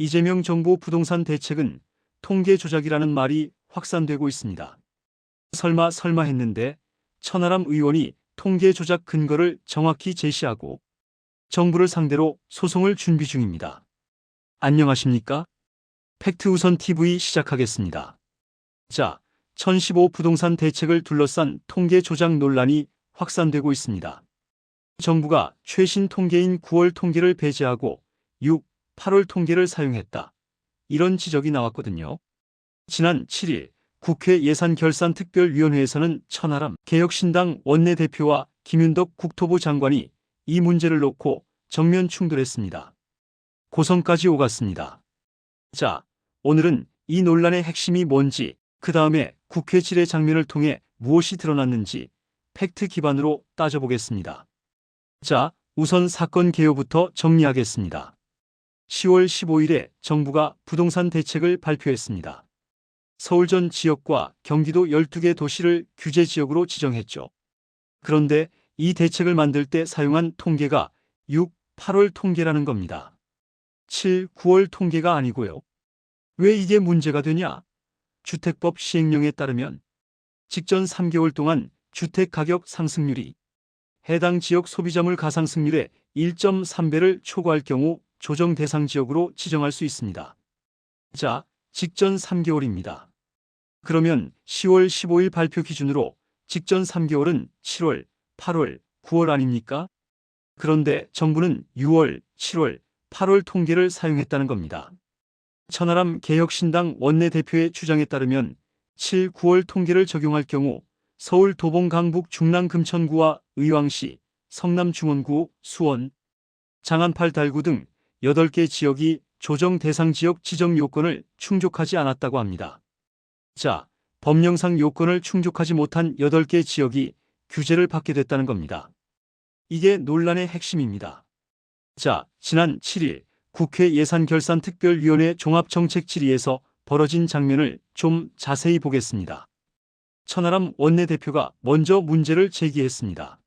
이재명 정부 부동산 대책은 통계 조작이라는 말이 확산되고 있습니다. 설마 설마 했는데 천하람 의원이 통계 조작 근거를 정확히 제시하고 정부를 상대로 소송을 준비 중입니다. 안녕하십니까? 팩트 우선 TV 시작하겠습니다. 자, 1015 부동산 대책을 둘러싼 통계 조작 논란이 확산되고 있습니다. 정부가 최신 통계인 9월 통계를 배제하고 6, 8월 통계를 사용했다. 이런 지적이 나왔거든요. 지난 7일 국회 예산결산특별위원회에서는 천하람 개혁신당 원내대표와 김윤덕 국토부 장관이 이 문제를 놓고 정면 충돌했습니다. 고성까지 오갔습니다. 자, 오늘은 이 논란의 핵심이 뭔지, 그 다음에 국회 질의 장면을 통해 무엇이 드러났는지 팩트 기반으로 따져보겠습니다. 자, 우선 사건 개요부터 정리하겠습니다. 10월 15일에 정부가 부동산 대책을 발표했습니다. 서울 전 지역과 경기도 12개 도시를 규제 지역으로 지정했죠. 그런데 이 대책을 만들 때 사용한 통계가 6, 8월 통계라는 겁니다. 7, 9월 통계가 아니고요. 왜 이게 문제가 되냐? 주택법 시행령에 따르면 직전 3개월 동안 주택 가격 상승률이 해당 지역 소비자물 가상승률의 1.3배를 초과할 경우 조정 대상 지역으로 지정할 수 있습니다. 자, 직전 3개월입니다. 그러면 10월 15일 발표 기준으로 직전 3개월은 7월, 8월, 9월 아닙니까? 그런데 정부는 6월, 7월, 8월 통계를 사용했다는 겁니다. 천하람 개혁신당 원내대표의 주장에 따르면 7, 9월 통계를 적용할 경우 서울 도봉 강북 중랑 금천구와 의왕시, 성남 중원구, 수원, 장안 팔 달구 등 8개 지역이 조정 대상 지역 지정 요건을 충족하지 않았다고 합니다. 자, 법령상 요건을 충족하지 못한 8개 지역이 규제를 받게 됐다는 겁니다. 이게 논란의 핵심입니다. 자, 지난 7일 국회 예산결산특별위원회 종합정책 질의에서 벌어진 장면을 좀 자세히 보겠습니다. 천하람 원내대표가 먼저 문제를 제기했습니다.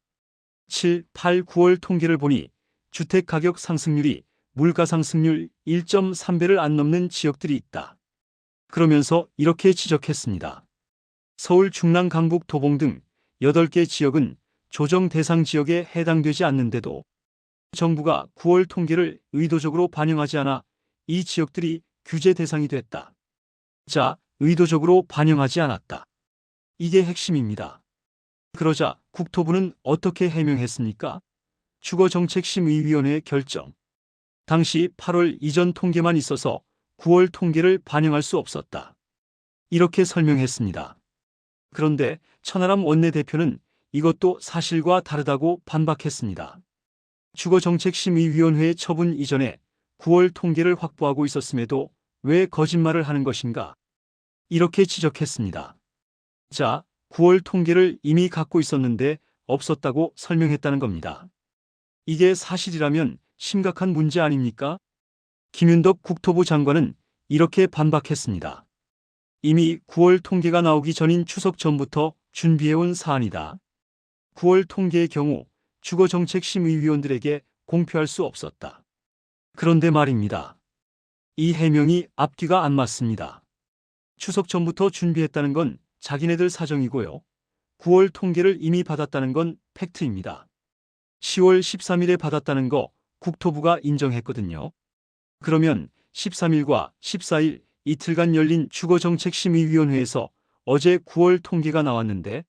7, 8, 9월 통계를 보니 주택가격 상승률이 물가 상승률 1.3배를 안 넘는 지역들이 있다. 그러면서 이렇게 지적했습니다. 서울 중랑 강북 도봉 등 8개 지역은 조정 대상 지역에 해당되지 않는데도 정부가 9월 통계를 의도적으로 반영하지 않아 이 지역들이 규제 대상이 됐다. 자, 의도적으로 반영하지 않았다. 이게 핵심입니다. 그러자 국토부는 어떻게 해명했습니까? 주거정책심의위원회의 결정. 당시 8월 이전 통계만 있어서 9월 통계를 반영할 수 없었다. 이렇게 설명했습니다. 그런데 천하람 원내대표는 이것도 사실과 다르다고 반박했습니다. 주거정책심의위원회의 처분 이전에 9월 통계를 확보하고 있었음에도 왜 거짓말을 하는 것인가? 이렇게 지적했습니다. 자, 9월 통계를 이미 갖고 있었는데 없었다고 설명했다는 겁니다. 이게 사실이라면 심각한 문제 아닙니까? 김윤덕 국토부 장관은 이렇게 반박했습니다. 이미 9월 통계가 나오기 전인 추석 전부터 준비해온 사안이다. 9월 통계의 경우 주거정책심의위원들에게 공표할 수 없었다. 그런데 말입니다. 이 해명이 앞뒤가 안 맞습니다. 추석 전부터 준비했다는 건 자기네들 사정이고요. 9월 통계를 이미 받았다는 건 팩트입니다. 10월 13일에 받았다는 거 국토부가 인정했거든요. 그러면 13일과 14일 이틀간 열린 주거정책심의위원회에서 어제 9월 통계가 나왔는데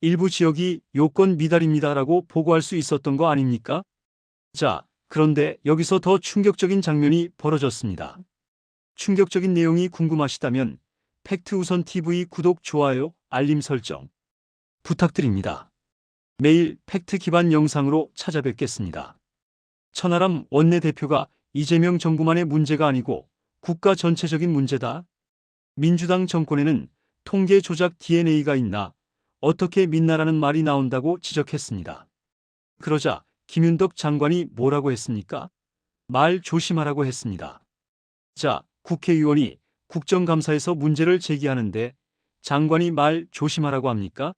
일부 지역이 요건 미달입니다라고 보고할 수 있었던 거 아닙니까? 자, 그런데 여기서 더 충격적인 장면이 벌어졌습니다. 충격적인 내용이 궁금하시다면 팩트 우선 TV 구독, 좋아요, 알림 설정 부탁드립니다. 매일 팩트 기반 영상으로 찾아뵙겠습니다. 천하람 원내대표가 이재명 정부만의 문제가 아니고 국가 전체적인 문제다. 민주당 정권에는 통계 조작 DNA가 있나 어떻게 믿나라는 말이 나온다고 지적했습니다. 그러자 김윤덕 장관이 뭐라고 했습니까? 말 조심하라고 했습니다. 자, 국회의원이 국정감사에서 문제를 제기하는데 장관이 말 조심하라고 합니까?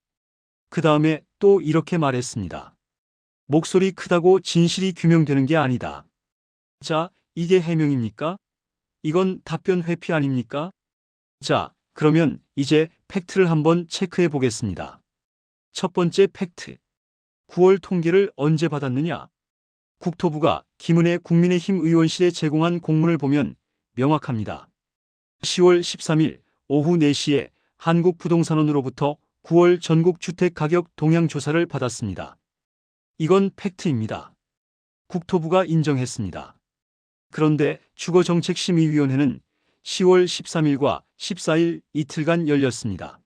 그 다음에 또 이렇게 말했습니다. 목소리 크다고 진실이 규명되는 게 아니다. 자, 이게 해명입니까? 이건 답변 회피 아닙니까? 자, 그러면 이제 팩트를 한번 체크해 보겠습니다. 첫 번째 팩트. 9월 통계를 언제 받았느냐? 국토부가 김은혜 국민의힘 의원실에 제공한 공문을 보면 명확합니다. 10월 13일 오후 4시에 한국부동산원으로부터 9월 전국 주택 가격 동향 조사를 받았습니다. 이건 팩트입니다. 국토부가 인정했습니다. 그런데 주거정책심의위원회는 10월 13일과 14일 이틀간 열렸습니다.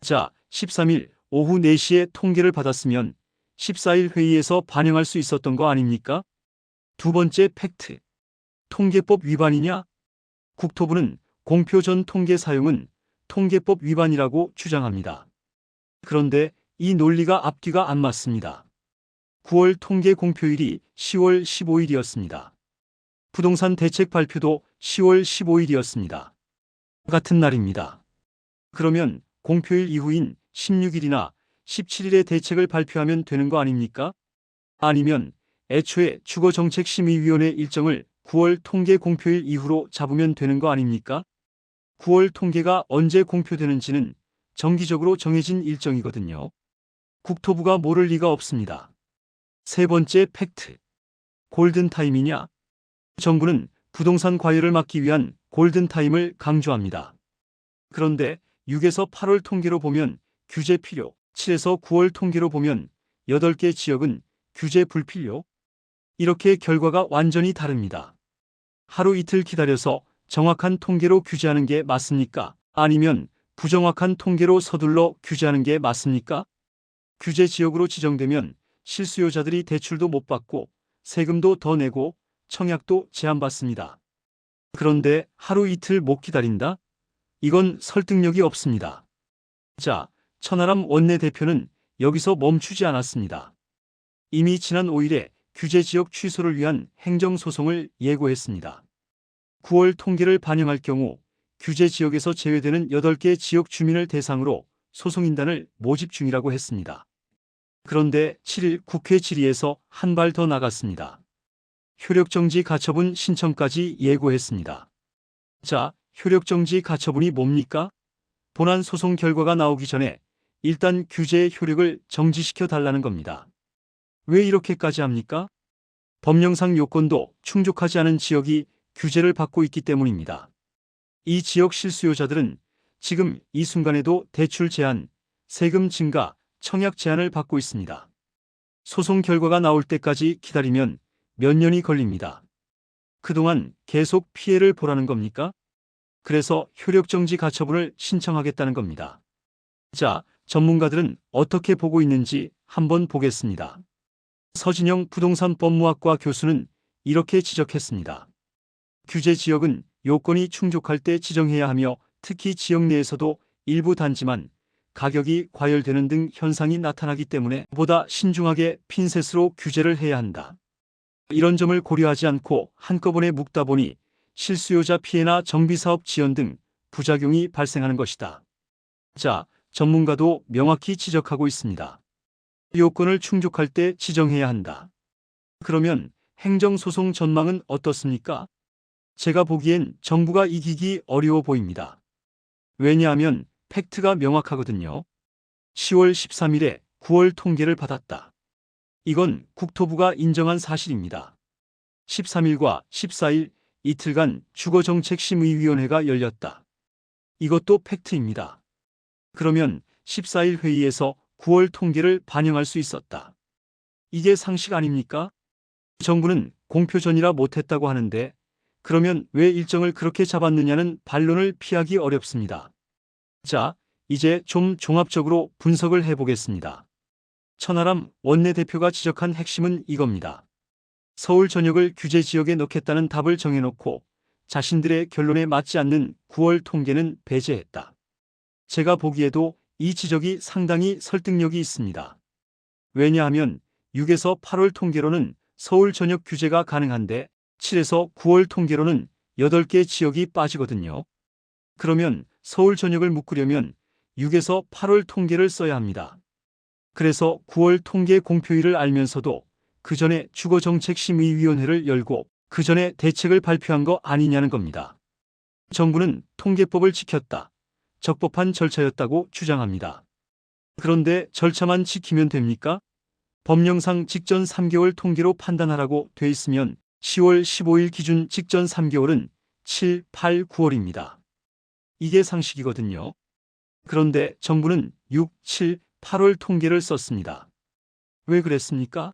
자, 13일 오후 4시에 통계를 받았으면 14일 회의에서 반영할 수 있었던 거 아닙니까? 두 번째 팩트. 통계법 위반이냐? 국토부는 공표 전 통계 사용은 통계법 위반이라고 주장합니다. 그런데 이 논리가 앞뒤가 안 맞습니다. 9월 통계 공표일이 10월 15일이었습니다. 부동산 대책 발표도 10월 15일이었습니다. 같은 날입니다. 그러면 공표일 이후인 16일이나 17일에 대책을 발표하면 되는 거 아닙니까? 아니면 애초에 주거정책심의위원회 일정을 9월 통계 공표일 이후로 잡으면 되는 거 아닙니까? 9월 통계가 언제 공표되는지는 정기적으로 정해진 일정이거든요. 국토부가 모를 리가 없습니다. 세 번째 팩트. 골든타임이냐? 정부는 부동산 과열을 막기 위한 골든타임을 강조합니다. 그런데 6에서 8월 통계로 보면 규제 필요, 7에서 9월 통계로 보면 8개 지역은 규제 불필요. 이렇게 결과가 완전히 다릅니다. 하루 이틀 기다려서 정확한 통계로 규제하는 게 맞습니까? 아니면 부정확한 통계로 서둘러 규제하는 게 맞습니까? 규제 지역으로 지정되면 실수요자들이 대출도 못 받고 세금도 더 내고 청약도 제한받습니다. 그런데 하루 이틀 못 기다린다? 이건 설득력이 없습니다. 자, 천하람 원내대표는 여기서 멈추지 않았습니다. 이미 지난 5일에 규제 지역 취소를 위한 행정소송을 예고했습니다. 9월 통계를 반영할 경우 규제 지역에서 제외되는 8개 지역 주민을 대상으로 소송인단을 모집 중이라고 했습니다. 그런데 7일 국회 질의에서 한 발 더 나갔습니다. 효력정지 가처분 신청까지 예고했습니다. 자, 효력정지 가처분이 뭡니까? 본안 소송 결과가 나오기 전에 일단 규제의 효력을 정지시켜 달라는 겁니다. 왜 이렇게까지 합니까? 법령상 요건도 충족하지 않은 지역이 규제를 받고 있기 때문입니다. 이 지역 실수요자들은 지금 이 순간에도 대출 제한, 세금 증가, 청약 제한을 받고 있습니다. 소송 결과가 나올 때까지 기다리면 몇 년이 걸립니다. 그동안 계속 피해를 보라는 겁니까? 그래서 효력정지 가처분을 신청하겠다는 겁니다. 자, 전문가들은 어떻게 보고 있는지 한번 보겠습니다. 서진영 부동산 법무학과 교수는 이렇게 지적했습니다. 규제 지역은 요건이 충족할 때 지정해야 하며 특히 지역 내에서도 일부 단지만 가격이 과열되는 등 현상이 나타나기 때문에 보다 신중하게 핀셋으로 규제를 해야 한다. 이런 점을 고려하지 않고 한꺼번에 묶다 보니 실수요자 피해나 정비사업 지연 등 부작용이 발생하는 것이다. 자, 전문가도 명확히 지적하고 있습니다. 요건을 충족할 때 지정해야 한다. 그러면 행정소송 전망은 어떻습니까? 제가 보기엔 정부가 이기기 어려워 보입니다. 왜냐하면 팩트가 명확하거든요. 10월 13일에 9월 통계를 받았다. 이건 국토부가 인정한 사실입니다. 13일과 14일 이틀간 주거정책심의위원회가 열렸다. 이것도 팩트입니다. 그러면 14일 회의에서 9월 통계를 반영할 수 있었다. 이게 상식 아닙니까? 정부는 공표 전이라 못했다고 하는데 그러면 왜 일정을 그렇게 잡았느냐는 반론을 피하기 어렵습니다. 자, 이제 좀 종합적으로 분석을 해보겠습니다. 천하람 원내대표가 지적한 핵심은 이겁니다. 서울 전역을 규제 지역에 넣겠다는 답을 정해놓고 자신들의 결론에 맞지 않는 9월 통계는 배제했다. 제가 보기에도 이 지적이 상당히 설득력이 있습니다. 왜냐하면 6에서 8월 통계로는 서울 전역 규제가 가능한데 7에서 9월 통계로는 8개 지역이 빠지거든요. 그러면 서울 전역을 묶으려면 6에서 8월 통계를 써야 합니다. 그래서 9월 통계 공표일을 알면서도 그 전에 주거정책심의위원회를 열고 그 전에 대책을 발표한 거 아니냐는 겁니다. 정부는 통계법을 지켰다. 적법한 절차였다고 주장합니다. 그런데 절차만 지키면 됩니까? 법령상 직전 3개월 통계로 판단하라고 돼 있으면 10월 15일 기준 직전 3개월은 7, 8, 9월입니다. 이게 상식이거든요. 그런데 정부는 6, 7, 8월 통계를 썼습니다. 왜 그랬습니까?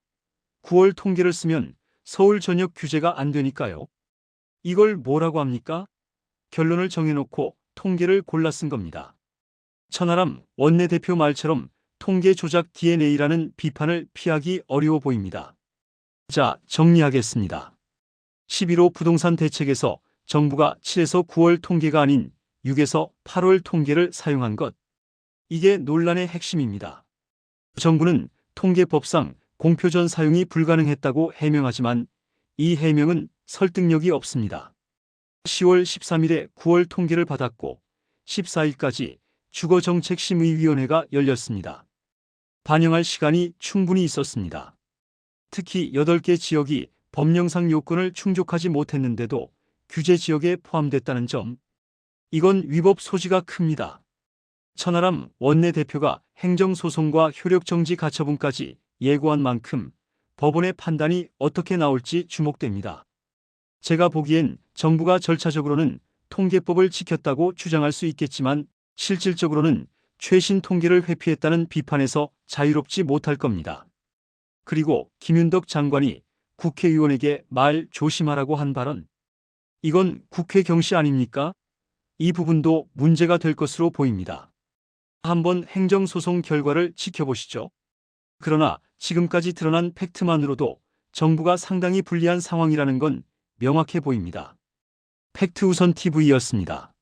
9월 통계를 쓰면 서울 전역 규제가 안 되니까요. 이걸 뭐라고 합니까? 결론을 정해놓고 통계를 골라 쓴 겁니다. 천하람 원내대표 말처럼 통계 조작 DNA라는 비판을 피하기 어려워 보입니다. 자, 정리하겠습니다. 11호 부동산 대책에서 정부가 7에서 9월 통계가 아닌 6에서 8월 통계를 사용한 것. 이게 논란의 핵심입니다. 정부는 통계법상 공표전 사용이 불가능했다고 해명하지만 이 해명은 설득력이 없습니다. 10월 13일에 9월 통계를 받았고 14일까지 주거정책심의위원회가 열렸습니다. 반영할 시간이 충분히 있었습니다. 특히 8개 지역이 법령상 요건을 충족하지 못했는데도 규제 지역에 포함됐다는 점. 이건 위법 소지가 큽니다. 천하람 원내대표가 행정소송과 효력정지 가처분까지 예고한 만큼 법원의 판단이 어떻게 나올지 주목됩니다. 제가 보기엔 정부가 절차적으로는 통계법을 지켰다고 주장할 수 있겠지만 실질적으로는 최신 통계를 회피했다는 비판에서 자유롭지 못할 겁니다. 그리고 김윤덕 장관이 국회의원에게 말 조심하라고 한 발언. 이건 국회 경시 아닙니까? 이 부분도 문제가 될 것으로 보입니다. 한번 행정소송 결과를 지켜보시죠. 그러나 지금까지 드러난 팩트만으로도 정부가 상당히 불리한 상황이라는 건 명확해 보입니다. 팩트 우선 TV였습니다.